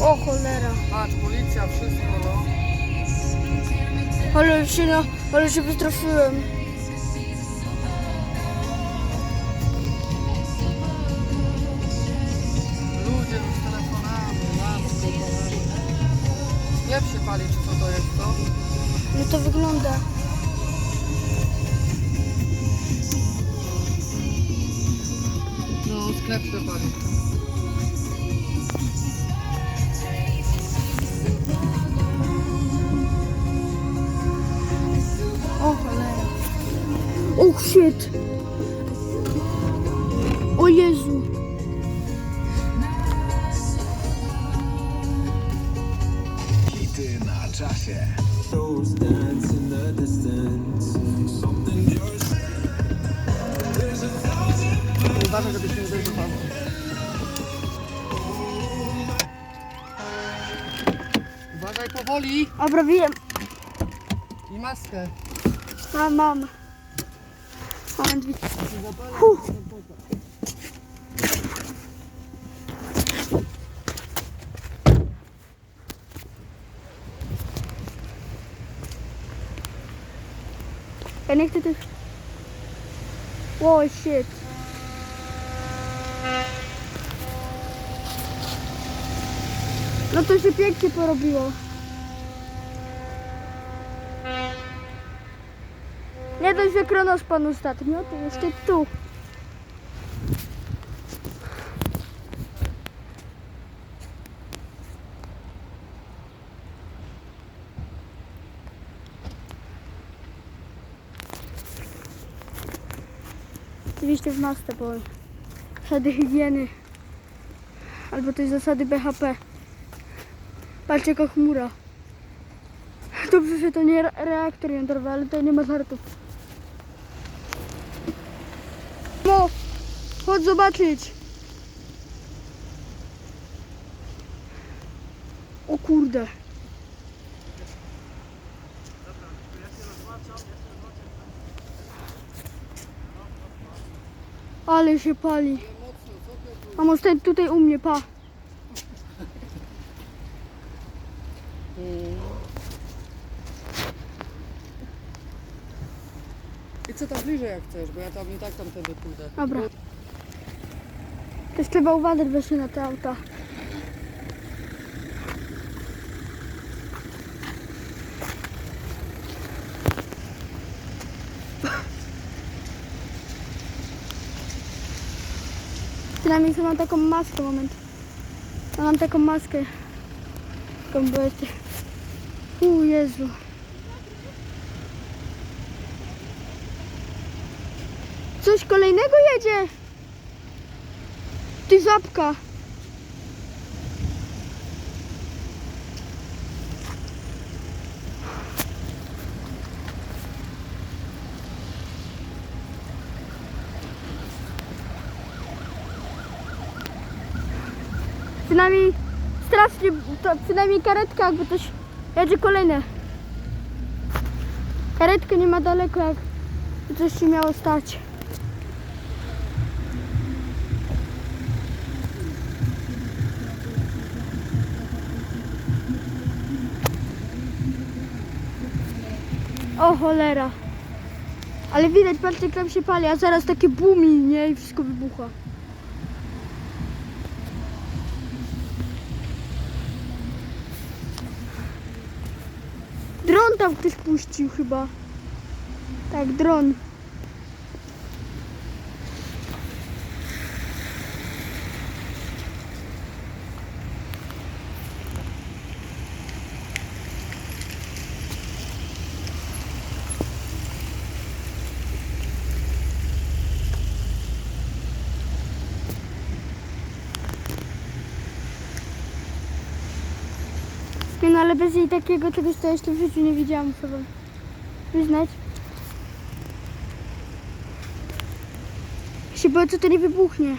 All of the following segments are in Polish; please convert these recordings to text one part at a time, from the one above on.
O cholera. Patrz, policja, wszystko, no. Ale się, na, ale się wystraszyłem. Ludzie z telefonami, kochana. Sklep się pali, czy co to jest, co? No to wygląda. No, sklep się pali. Shit. O Jezu. Hity na czasie. Uważaj, żebyś nie pan. Uważaj powoli Dobra, wiem. i maskę. Mam, mam. Mam drzwi. Ja nie chcę tych... O, shit. No to się pięknie porobiło. Nie dość, że Kronos pan ostatnio, to jeszcze tu. Oczywiście w masce, bo zasady higieny. Albo też zasady BHP. Patrzcie jaka chmura. Dobrze, że to nie re- reaktor jądrowy, ale to nie ma żartów. No, chodź zobaczyć. O kurde. Ale się pali. A może ten tutaj u mnie, pa. I co tam bliżej jak chcesz, bo ja tam i tak tam wtedy pójdę. Dobra. Też trzeba uważać właśnie na te auta. Przynajmniej mam taką maskę, moment. Ja mam taką maskę. Taką bety. U Jezu. Coś kolejnego jedzie. Ty żabka. Przynajmniej strasznie, to przynajmniej karetka jakby coś jedzie kolejne. Karetkę nie ma daleko jak coś się miało stać. O cholera. Ale widać, patrzcie jak tam się pali, a zaraz takie bumi, nie? I wszystko wybucha. Dron tam ktoś puścił chyba. Tak, dron. Ale bez jej takiego czegoś to jeszcze w życiu nie widziałam, wam przyznać. Się boję, co to nie wybuchnie.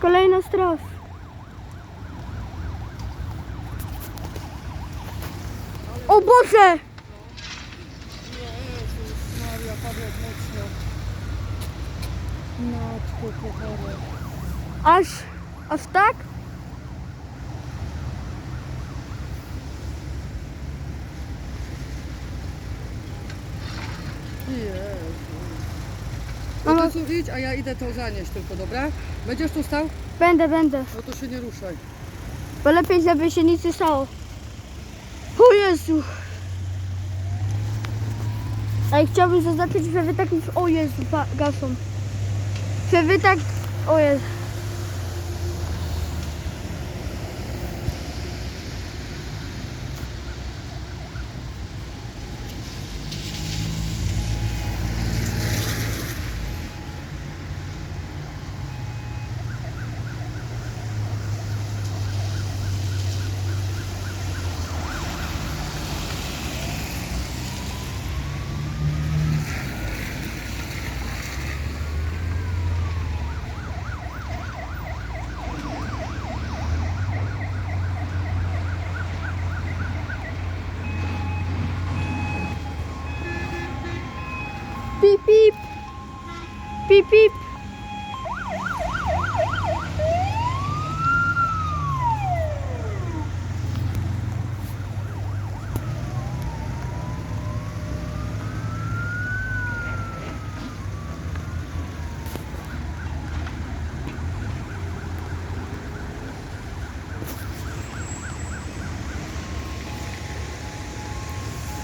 Kolejna straf. O Boże! Kochana. Aż, aż tak? No to tu idź, a ja idę to zanieść tylko, dobra? Będziesz tu stał? Będę, będę. No to się nie ruszaj. Bo lepiej, żeby się nic nie stało. O Jezu! A i chciałbym zaznaczyć, że wy tak już... O Jezu, pa, gaszą. Że wy tak... O Jezu. Pip, pip. Pip, pip.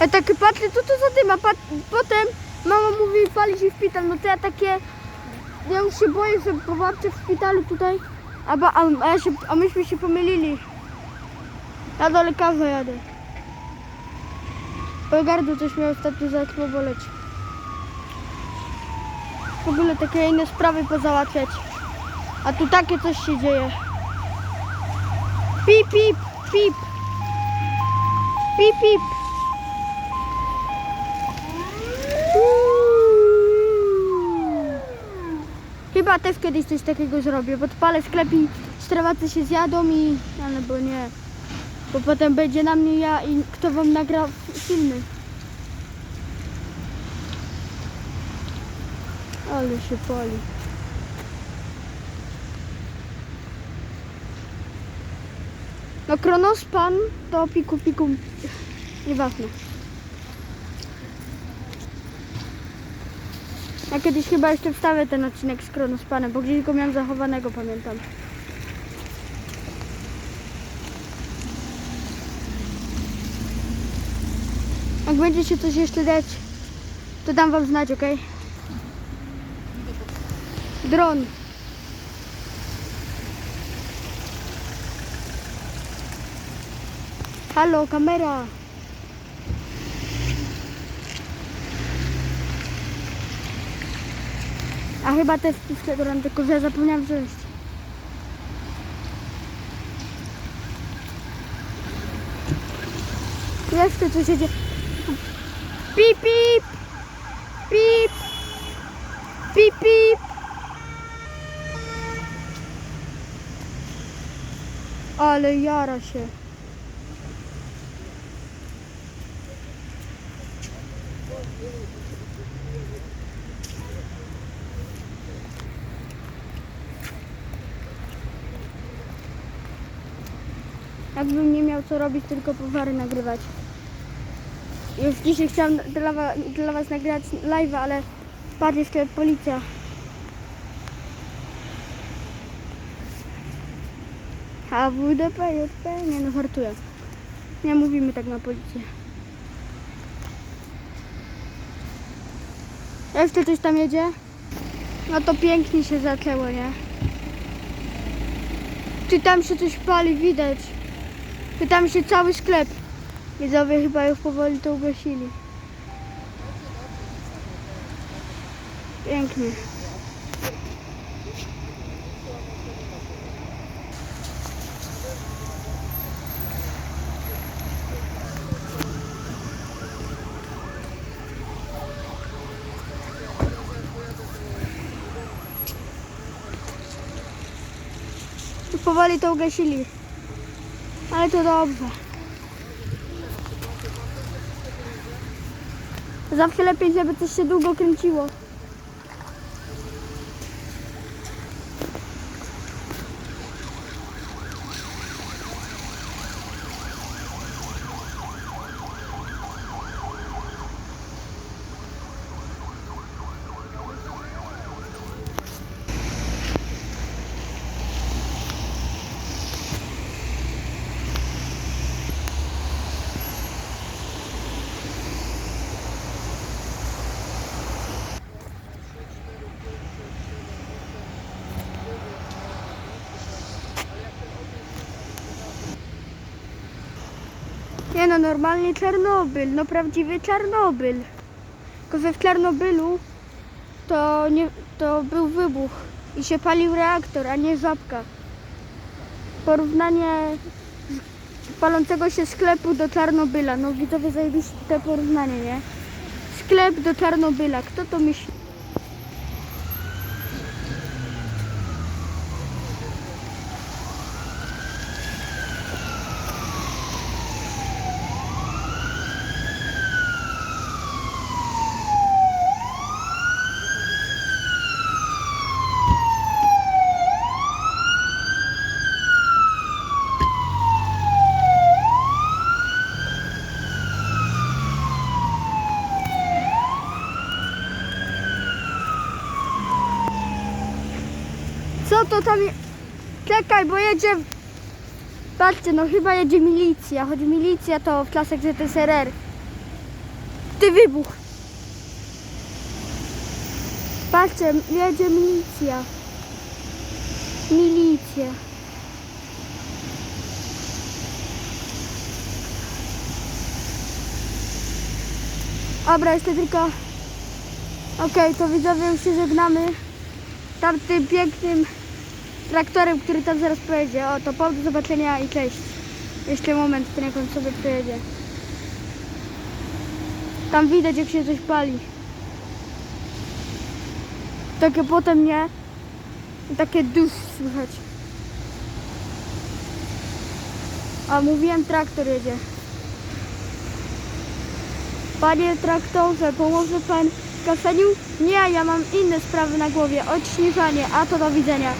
Ja tak patrzę, co to za dyma. Pat- Potem mama mówi, pali się szpital. No to ja takie... Ja już się boję, że po w szpitalu tutaj... A, ba, a, a, się, a myśmy się pomylili. Ja do lekarza jadę. Bo gardło coś mnie ostatnio zaczęło boleć. W ogóle takie inne sprawy pozałatwiać. A tu takie coś się dzieje. Pip, pip, pip. Pip, pip. Chyba też kiedyś coś takiego zrobię. Podpalę sklep i strawacy się zjadą i... Ale bo nie. Bo potem będzie na mnie ja i kto wam nagra filmy. Ale się pali. No kronospan to piku piku. Nieważne. Ja kiedyś chyba jeszcze wstawię ten odcinek z Kronospanem, bo gdzieś go miałem zachowanego, pamiętam. Jak będzie się coś jeszcze dać, to dam wam znać, ok? Dron. Halo, kamera. A chyba też wszedłem, tylko że zapomniałam wziąć. Jeszcze coś dzieje. Pip, pip! Pip! Pip, pip! Ale jara się. Jakbym nie miał co robić, tylko powary nagrywać. Już dzisiaj chciałam dla, dla Was nagrać live, ale patrz jeszcze policja. HWDP, JP, nie no żartuję. Nie mówimy tak na policję. Jeszcze coś tam jedzie? No to pięknie się zaczęło, nie? Ty tam się coś pali, widać. Ty tam się cały sklep. Widzowie chyba już powoli to ugasili. Pięknie. Powoli to ugasili ale to dobrze. Zawsze lepiej, żeby coś się długo kręciło. Nie no, normalnie Czarnobyl, no prawdziwy Czarnobyl. Tylko, że w Czarnobylu to, nie, to był wybuch i się palił reaktor, a nie żabka. Porównanie palącego się sklepu do Czarnobyla. No widzowie zajebiście te porównanie, nie? Sklep do Czarnobyla. Kto to myśli? Tam. Czekaj, bo jedzie... Patrzcie, no chyba jedzie milicja. Choć milicja to w czasach ZSRR. Ty wybuch. Patrzcie, jedzie milicja. Milicja. Dobra, jeszcze tylko... Okej, to widzowie już się żegnamy tamtym pięknym traktorem, który tam zaraz pojedzie. O, to po do zobaczenia i cześć. Jeszcze moment, ten jak on sobie przejedzie. Tam widać, jak się coś pali. Takie potem nie. Takie dusz słychać. A mówiłem, traktor jedzie. Panie traktorze, pomoże pan kaseniu? Nie, ja mam inne sprawy na głowie. Odśnieżanie, a to do widzenia.